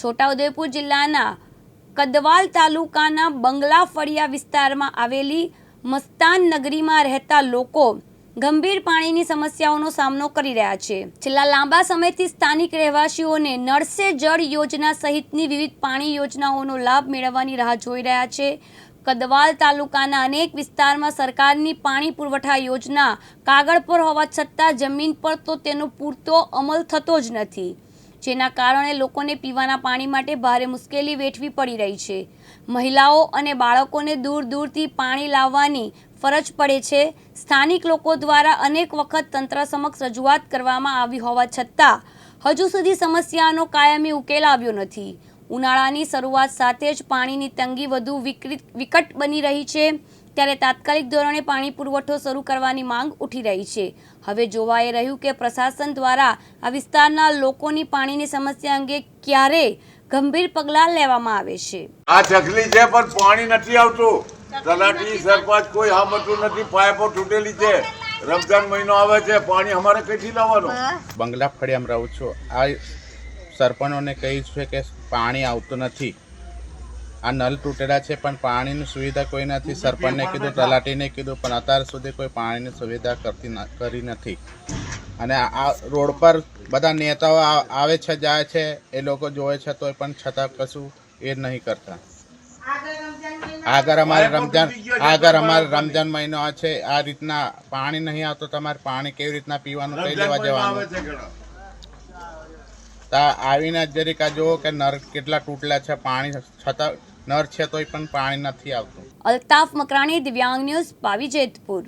છોટાઉદેપુર જિલ્લાના કદવાલ તાલુકાના બંગલા ફળિયા વિસ્તારમાં આવેલી મસ્તાન નગરીમાં રહેતા લોકો ગંભીર પાણીની સમસ્યાઓનો સામનો કરી રહ્યા છે. છેલ્લા લાંબા સમયથી સ્થાનિક રહેવાસીઓને નળ સે જળ યોજના સહિતની વિવિધ પાણી યોજનાઓનો લાભ મેળવવાની રાહ જોઈ રહ્યા છે. કદવાલ તાલુકાના અનેક વિસ્તારમાં સરકારની પાણી પુરવઠા યોજના કાગળ પર હોવા છતાં જમીન પર તો તેનો પૂરતો અમલ થતો જ નથી. જેના કારણે લોકોને પીવાના પાણી માટે ભારે મુશ્કેલી વેઠવી પડી રહી છે. મહિલાઓ અને બાળકોને દૂર દૂરથી પાણી લાવવાની ફરજ પડે છે. સ્થાનિક લોકો દ્વારા અનેક વખત તંત્ર સમક્ષ રજૂઆત કરવામાં આવી હોવા છતાં, હજુ સુધી સમસ્યાનો કાયમી ઉકેલ આવ્યો નથી. ઉનાળાની શરૂઆત સાથે જ પાણીની તંગી વધુ વિકૃત વિકટ બની રહી છે. ત્યારે તાત્કાલિક ધોરણે પાણી પુરવઠો શરૂ કરવાની માંગ ઉઠી રહી છે. હવે જોવાઈ રહ્યું કે પ્રશાસન દ્વારા આ વિસ્તારના લોકોની પાણીની સમસ્યા અંગે ક્યારે ગંભીર પગલાં લેવામાં આવે છે. આ ચકલી છે પણ પાણી નથી આવતું. તલાટી સરપંચ કોઈ હામતું નથી પાઇપો તૂટેલી છે. રમજાન મહિનો આવે છે પાણી અમારે કઈથી લાવવાનું? બંગલા ફળિયામાં રહું છું. આ સરપંચોને કહ્યું છે કે પાણી આવતું નથી. આ નલ તૂટેલા છે પણ પાણીની સુવિધા કોઈ નથી. સરપંચને કીધું તલાટીને કીધું પણ અત્યાર સુધી કોઈ પાણીની સુવિધા કરતી કરી નથી. અને આ રોડ પર બધા નેતાઓ આવે છે જાય છે એ લોકો જોવે છે તોય પણ છતાં કશું એ નહીં કરતા. આગળ અમારે રમજાન આગળ અમારે રમજાન મહિનો છે આ રીતના પાણી નહીં આવતું તમારે પાણી કેવી રીતના પીવાનું કઈ લેવા જવાનું. તા આવીને જરીક આ જુઓ કે નર કેટલા તૂટલા છે પાણી, છતાં નર છે તોય પણ પાણી નથી આવતું. અલ્તાફ મકરાણી, દિવ્યાંગ ન્યૂઝ, પાવી જેતપુર.